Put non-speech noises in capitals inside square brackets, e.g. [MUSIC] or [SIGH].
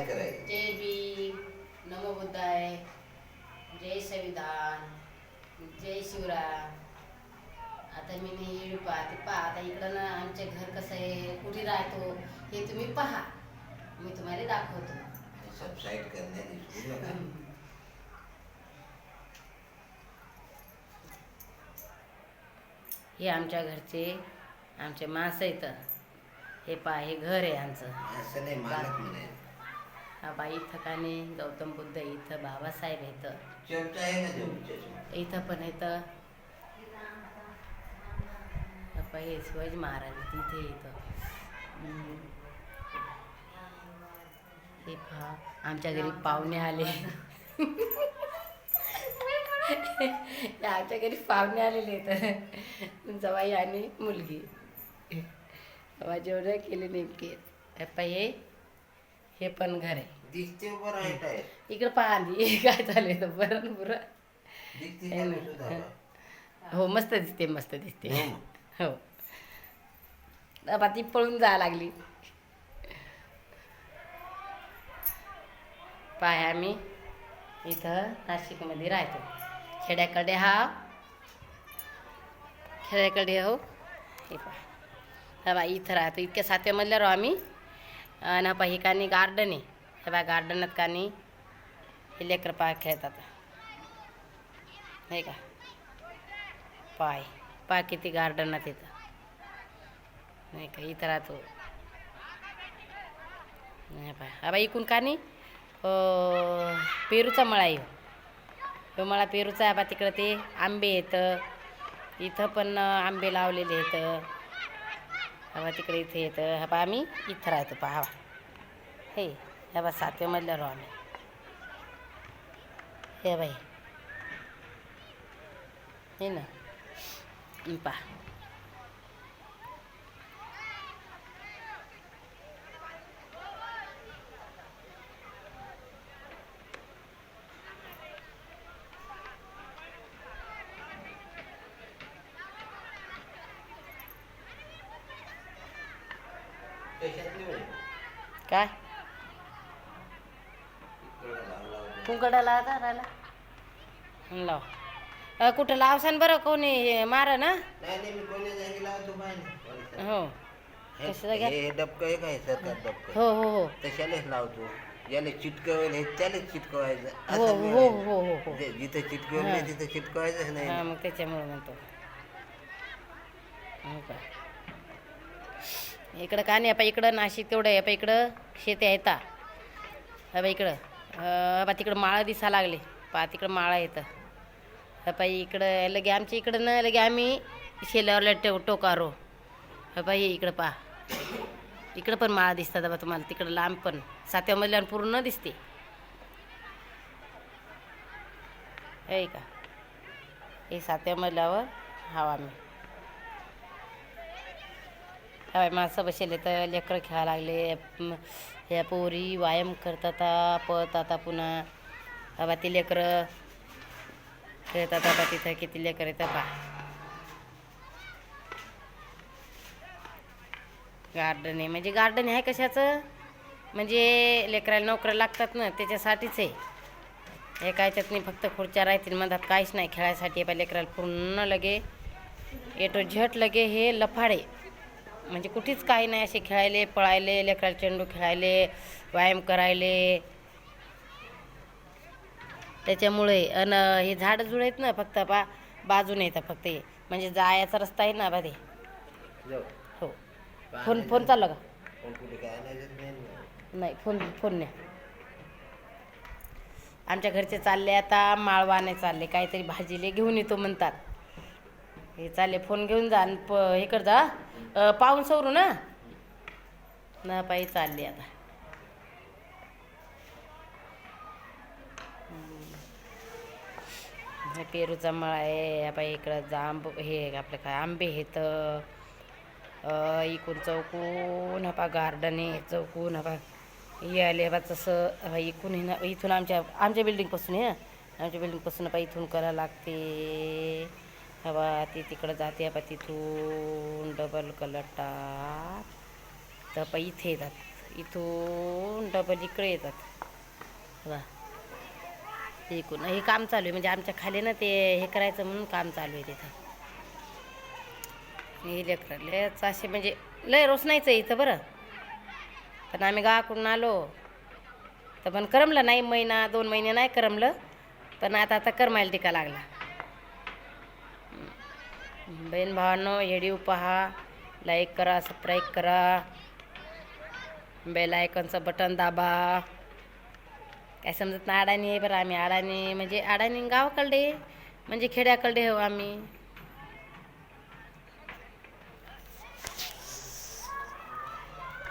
नाही करायचं? जय भीम नमो बुद्धाय जय संविधान जय शिवराम आता मी नाही पाहते पहा आता इकडं ना आमचे घर कसं आहे कुठे राहतो हे तुम्ही पहा. मी तुम्हाला दाखवतो. सबसाईड करण्यात विसरू नका हे आमच्या घरचे आमचे माणसं इथं. हे पहा हे घर आहे आमचं. असं नाही मालक म्हणायचं. हा बाई इथं का नाही? गौतम बुद्ध इथं बाबासाहेब इथं. इथं पण इथं. हे शिवाजी महाराज तिथे इथं. हे पहा आमच्या घरी पाहुणे आले. आमच्या घरी पाहुणे आलेले तर जवाई आणि मुलगी. बाबा जेवढं केले नेमके. हे हे पण घर आहे. दिसते आहे इकडं पहा आधी [LAUGHS] काय चालू तर बरं बुरं. दिसते हे ना. हो मस्त दिसते मस्त दिसते. हो. हो. ती पळून जायला लागली. पाय आम्ही इथं नाशिकमध्ये राहतो. खेड्याकडे हा. खेड्याकडे हो. हे पहा. हा बा इथं राहतो. इतक्या सातव्या मधल्यावर आम्ही. आणि हा पहा हे कानी गार्डन आहे. हे बा गार्डनात कानी हे लेकर पाय खेळतात. नाही का? पाय. पाय किती गार्डनात येतं. नाही का? इथं राहतो. नाही पाय. हा बाई इकून का नाही हो पेरूचा मळा आहे. तो मळा पेरूचा आहे. बा तिकडं ते आंबे येतं. इथं पण आंबे लावलेले येतं. हवा तिकडे इथे येतं. हा पहा आम्ही इथं राहतो पहा हे ह्या बा सातव्या राहू आम्ही. हे बाई. हे ना. पहा. काय. कुंकडा लावता राहिला लाव. कुठं लावसान बरं कोणी हे मार ना? नाही नाही हो. घ्या? हे डबकं आहे काय सरकार डबकं? हो हो हो. तशालेच लावतो. ज्याला चिटकवेल हे त्यालाच चिटकवायचं. हो असं हो नाही. हो हो हो. जे- जिथं चिटकवेल हा. नाही तिथं चिटकवायचंच हा नाही मग त्याच्यामुळे म्हणतो. हो का? इकडं का नाही आपण इकडं नाशिक तेवढं आहे इकडं शेती आहेत हा बा इकडं बा तिकडं माळं दिसा लागले. पा तिकडं माळा येतं हा पाई इकडं लगे आमच्या इकडं ना लगे आम्ही शेल्यावरला टो टोकारो. हा पाई इकडं पा इकडं पण माळा दिसतात बा तुम्हाला तिकडं लांब पण. सातव्या मधल्यावर पूर्ण दिसते. आहे का? हे सातव्या मजल्यावर हवा आम्ही. हवाय माणसं बसले तर लेकरं खेळायला लागले. या ह्या पोरी व्यायाम करतात पळतात पुन्हा. हवा ती लेकरं खेळतात आता तिथं किती लेकर येतं पा गार्डन आहे. म्हणजे गार्डन आहे कशाचं? म्हणजे लेकराला नोकऱ्या लागतात ना त्याच्यासाठीच आहे. हे कायच्यात नाही फक्त खुर्च्या राहतील मधात काहीच नाही खेळायसाठी. बा लेकराला पूर्ण लगे ए टू झट लगे हे लफाडे. म्हणजे कुठेच काही नाही असे खेळायले पळायले लेकराला चेंडू खेळायले व्यायाम करायले. त्याच्यामुळे अन हे झाडं जुळ आहेत ना फक्त बा बाजूने येतात फक्त हे. म्हणजे जायचा रस्ता आहे ना बा ते. हो. फोन फोन चालला का? नाही फोन फोन नाही. आमच्या घरचे चालले आता माळवाने चालले. काहीतरी भाजीले घेऊन येतो म्हणतात. हे चालले फोन घेऊन जा आणि प हे कर जा पाहून सवरू ना? ना पायी चालली आता. पेरूचा मळा आहे या बाई इकडं जांब हे आपलं काय आंबे आहेत. अ, इकून चौकून हा गार्डन आहे चौकून हा पा आले बा तसं इकून हे ना इथून आमच्या आमच्या बिल्डिंगपासून आहे हं. आमच्या बिल्डिंगपासून पा इथून करावं लागते. हवा ती तिकडं जाते बा तिथून डबल कलटात तर पा इथे येतात. इथून डबल इकडे येतात. वा इकडून हे काम चालू आहे. म्हणजे आमच्या खाली ना ते हे करायचं म्हणून काम चालू आहे तिथं. हे लेकरं लयच असे म्हणजे लय रोषणायचं आहे इथं बरं. पण आम्ही गावाकडून आलो. तर पण करमलं नाही. महिना दोन महिने नाही करमलं. पण आता आता करमायला टिका लागला. बहीण भावांनो व्हिडिओ पहा लाईक करा सबस्क्राईब करा. बेल आयकॉनचं बटन दाबा. काय समजत नाही अडाणी आहे बरं आम्ही. अडाणी म्हणजे अडाणी गावाकडे म्हणजे खेड्याकडे हो आम्ही.